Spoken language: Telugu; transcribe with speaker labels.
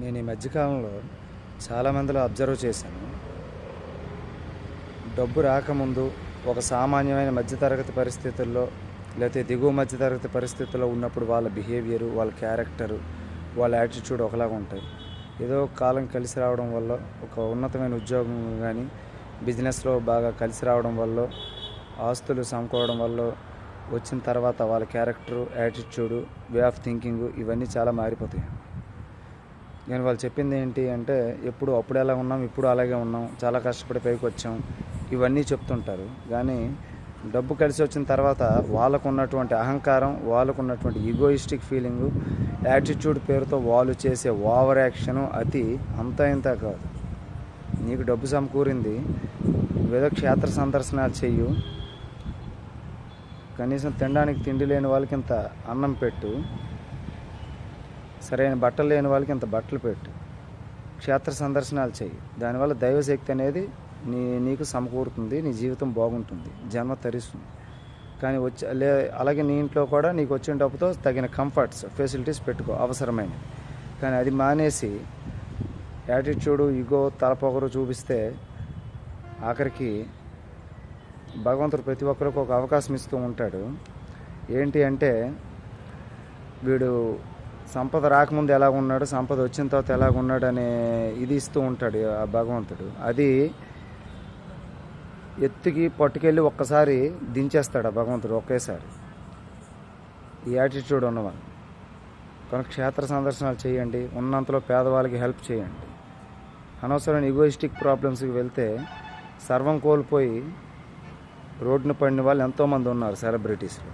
Speaker 1: నేను ఈ మధ్యకాలంలో చాలామందిలో అబ్జర్వ్ చేశాను. డబ్బు రాకముందు ఒక సామాన్యమైన మధ్యతరగతి పరిస్థితుల్లో లేకపోతే దిగువ మధ్యతరగతి పరిస్థితుల్లో ఉన్నప్పుడు వాళ్ళ బిహేవియరు వాళ్ళ క్యారెక్టరు వాళ్ళ యాటిట్యూడ్ ఒకలాగా ఉంటాయి. ఏదో కాలం కలిసి రావడం వల్ల ఒక ఉన్నతమైన ఉద్యోగం కానీ బిజినెస్లో బాగా కలిసి రావడం వల్ల ఆస్తులు సమకూడడం వల్ల వచ్చిన తర్వాత వాళ్ళ character attitude way of thinking ఇవన్నీ చాలా మారిపోతాయి. నేను వాళ్ళు చెప్పింది ఏంటి అంటే ఎప్పుడు అప్పుడు ఎలా ఉన్నాం ఇప్పుడు అలాగే ఉన్నాం చాలా కష్టపడి పైకి వచ్చాం ఇవన్నీ చెప్తుంటారు. కానీ డబ్బు కలిసి వచ్చిన తర్వాత వాళ్ళకు ఉన్నటువంటి అహంకారం వాళ్ళకు ఉన్నటువంటి ఈగోయిస్టిక్ ఫీలింగు యాటిట్యూడ్ పేరుతో వాళ్ళు చేసే ఓవర్ యాక్షను అతి అంత ఇంత కాదు. నీకు డబ్బు సమకూరింది ఏదో క్షేత్ర సందర్శనాలు చెయ్యు కనీసం తినడానికి తిండి లేని వాళ్ళకి ఇంత అన్నం పెట్టు సరైన బట్టలు లేని వాళ్ళకి ఇంత బట్టలు పెట్టు. క్షేత్ర సందర్శనాలు చేయి దానివల్ల దైవశక్తి అనేది నీ నీకు సమకూరుతుంది నీ జీవితం బాగుంటుంది జన్మ తరిస్తుంది. కానీ వచ్చి లే అలాగే నీ ఇంట్లో కూడా నీకు వచ్చిన డబ్బుతో తగిన కంఫర్ట్స్ ఫెసిలిటీస్ పెట్టుకో అవసరమైనవి. కానీ అది మానేసి యాటిట్యూడు ఇగో తలపొగరు చూపిస్తే ఆఖరికి భగవంతుడు ప్రతి ఒక్కరికి ఒక అవకాశం ఇస్తూ ఉంటాడు. ఏంటి అంటే వీడు సంపద రాకముందు ఎలా ఉన్నాడు సంపద వచ్చిన తర్వాత ఎలా ఉన్నాడు అనే ఇది ఇస్తూ ఉంటాడు ఆ భగవంతుడు. అది ఎత్తుకి పట్టుకెళ్ళి ఒక్కసారి దించేస్తాడు ఆ భగవంతుడు ఒకేసారి. ఈ యాటిట్యూడ్ ఉన్నవాళ్ళు కనుక క్షేత్ర సందర్శనాలు చేయండి ఉన్నంతలో పేదవాళ్ళకి హెల్ప్ చేయండి. అనవసరమైన ఈగోయిస్టిక్ ప్రాబ్లమ్స్కి వెళ్తే సర్వం కోల్పోయి రోడ్డున పడిన వాళ్ళు ఎంతోమంది ఉన్నారు సెలబ్రిటీస్లో